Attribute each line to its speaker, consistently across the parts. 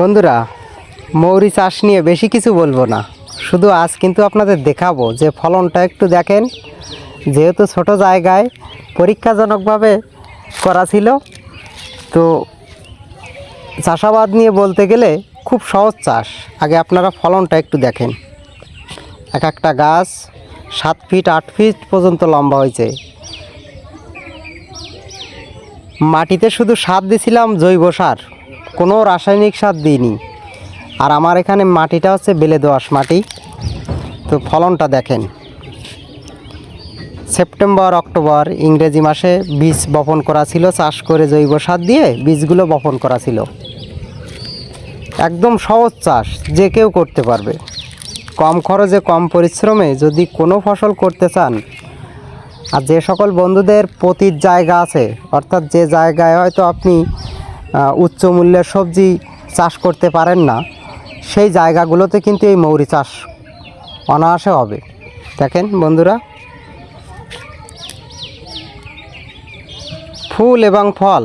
Speaker 1: বন্ধুরা, মৌরি চাষ নিয়ে বেশি কিছু বলব না। শুধু আজ কিন্তু আপনাদের দেখাবো যে ফলনটা একটু দেখেন। যেহেতু ছোট জায়গায় পরীক্ষাজনকভাবে করা ছিল, তো চাষাবাদ নিয়ে বলতে গেলে খুব সহজ চাষ। আগে আপনারা ফলনটা একটু দেখেন। এক একটা গাছ সাত ফিট, আট ফিট পর্যন্ত লম্বা হয়েছে। মাটিতে শুধু সার দিছিলাম জৈব সার। কোনো রাসায়নিক সার দিইনি। আর আমার এখানে মাটিটা হচ্ছে বেলে দোআঁশ মাটি। তো ফলনটা দেখেন। সেপ্টেম্বর, অক্টোবর, ইংরেজি মাসে বীজ বপন করা ছিল। চাষ করে জৈব সার দিয়ে বীজগুলো বপন করা ছিল। একদম সহজ চাষ, যে কেউ করতে পারবে। কম খরচে, কম পরিশ্রমে যদি কোনো ফসল করতে চান, আর যে সকল বন্ধুদের পতির জায়গা আছে, অর্থাৎ যে জায়গায় হয়তো আপনি উচ্চ মূল্যের সবজি চাষ করতে পারেন না, সেই জায়গাগুলোতে কিন্তু এই মৌরি চাষ অনায়াসে হবে। দেখেন বন্ধুরা, ফুল এবং ফল,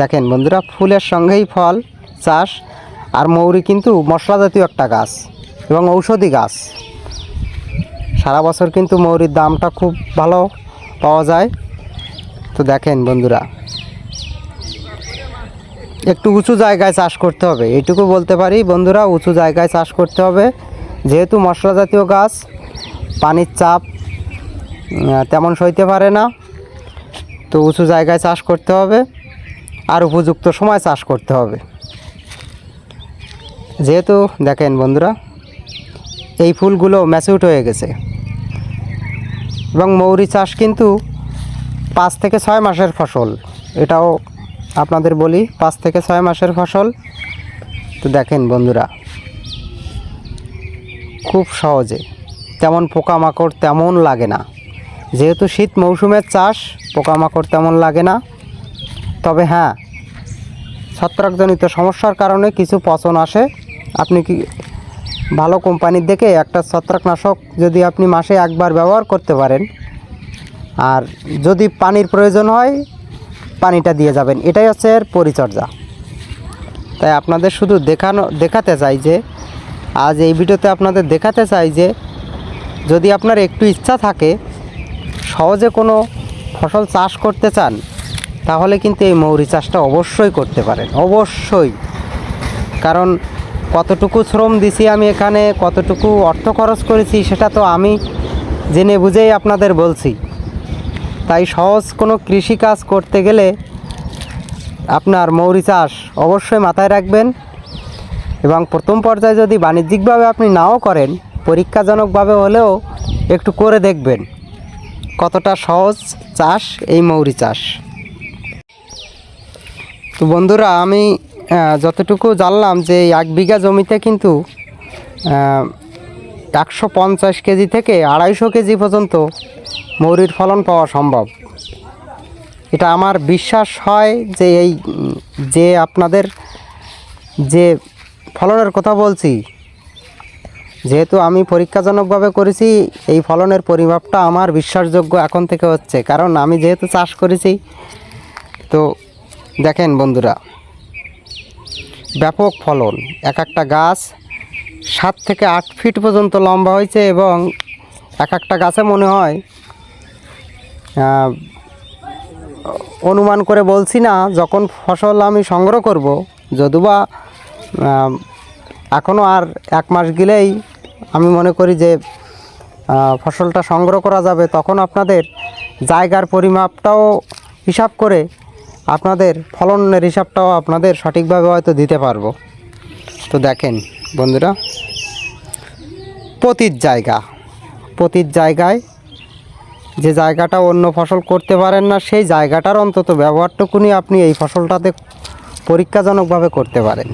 Speaker 1: দেখেন বন্ধুরা, ফুলের সঙ্গেই ফল চাষ, আর মৌরি কিন্তু মশলা জাতীয় একটা গাছ এবং ঔষধি গাছ। সারা বছর কিন্তু মৌরির দামটা খুব ভালো পাওয়া যায়। তো দেখেন বন্ধুরা একটু উঁচু জায়গায় চাষ করতে হবে এইটুকু বলতে পারি। বন্ধুরা, উঁচু জায়গায় চাষ করতে হবে। যেহেতু মশলা জাতীয় গাছ, পানির চাপ তেমন সইতে পারে না, তো উঁচু জায়গায় চাষ করতে হবে। আর উপযুক্ত সময় চাষ করতে হবে। যেহেতু, দেখেন বন্ধুরা, এই ফুলগুলো ম্যাচিউট হয়ে গেছে। এবং মৌরি চাষ কিন্তু পাঁচ থেকে ছয় মাসের ফসল, এটাও আপনাদের বলি, পাঁচ থেকে ছয় মাসের ফসল। তো দেখেন বন্ধুরা, খুব সহজে তেমন পোকামাকড় তেমন লাগে না। যেহেতু শীত মৌসুমের চাষ, পোকামাকড় তেমন লাগে না। তবে হ্যাঁ ছত্রাকজনিত সমস্যার কারণে কিছু পচন আসে। আপনি কি ভালো কোম্পানির দেখে একটা ছত্রাকনাশক যদি আপনি মাসে একবার ব্যবহার করতে পারেন। আর যদি পানির প্রয়োজন হয় পানিটা দিয়ে যাবেন। এটাই হচ্ছে এর পরিচর্যা। তাই আপনাদের শুধু দেখানো, দেখাতে চাই যে, আজ এই ভিডিওতে আপনাদের দেখাতে চাই যে, যদি আপনার একটু ইচ্ছা থাকে, সহজে কোনো ফসল চাষ করতে চান, তাহলে কিন্তু এই মৌরি চাষটা অবশ্যই করতে পারেন। অবশ্যই। কারণ কতটুকু শ্রম দিছি আমি এখানে, কতটুকু অর্থ খরচ করেছি, সেটা তো আমি জেনে বুঝেই আপনাদের বলছি। তাই সহজ কোনো কৃষিকাজ করতে গেলে আপনার মৌরি চাষ অবশ্যই মাথায় রাখবেন এবং প্রথম পর্যায়ে যদি বাণিজ্যিকভাবে আপনি নাও করেন, পরীক্ষাজনকভাবে হলেও একটু করে দেখবেন কতটা সহজ চাষ এই মৌরি চাষ। তো বন্ধুরা, আমি যতটুকু জানলাম যে এক বিঘা জমিতে কিন্তু একশো পঞ্চাশ কেজি থেকে আড়াইশো কেজি পর্যন্ত মৌরির ফলন পাওয়া সম্ভব। এটা আমার বিশ্বাস হয় যে এই, যে আপনাদের যে ফলনের কথা বলছি, যেহেতু আমি পরীক্ষাজনকভাবে করেছি, এই ফলনের পরিমাপটা আমার বিশ্বাসযোগ্য এখন থেকে হচ্ছে। কারণ আমি যেহেতু চাষ করেছি, তো দেখেন বন্ধুরা, ব্যাপক ফলন, এক একটা গাছ সাত থেকে আট ফিট পর্যন্ত লম্বা হয়েছে এবং এক একটা গাছে মনে হয় অনুমান করে বলছি না, যখন ফসল আমি সংগ্রহ করব, যদিবা এখনও আর এক মাস গেলেই আমি মনে করি যে ফসলটা সংগ্রহ করা যাবে, তখন আপনাদের জায়গার পরিমাপটাও হিসাব করে আপনাদের ফলনের হিসাবটাও আপনাদের সঠিকভাবে হয়তো দিতে পারব। তো দেখেন বন্ধুরা পতির জায়গা পতির জায়গায় যে জায়গাটা অন্য ফসল করতে পারেন না, সেই জায়গাটার অন্তত ব্যবহারটুকুনি আপনি এই ফসলটাতে পরীক্ষাজনকভাবে করতে পারেন।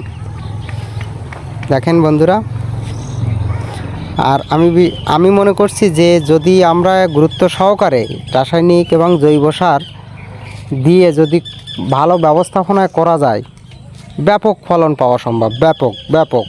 Speaker 1: দেখেন বন্ধুরা, আর আমি আমি মনে করছি যে যদি আমরা গুরুত্ব সহকারে রাসায়নিক এবং জৈব সার দিয়ে যদি ভালো ব্যবস্থাপনায় করা যায়, ব্যাপক ফলন পাওয়া সম্ভব। ব্যাপক ব্যাপক।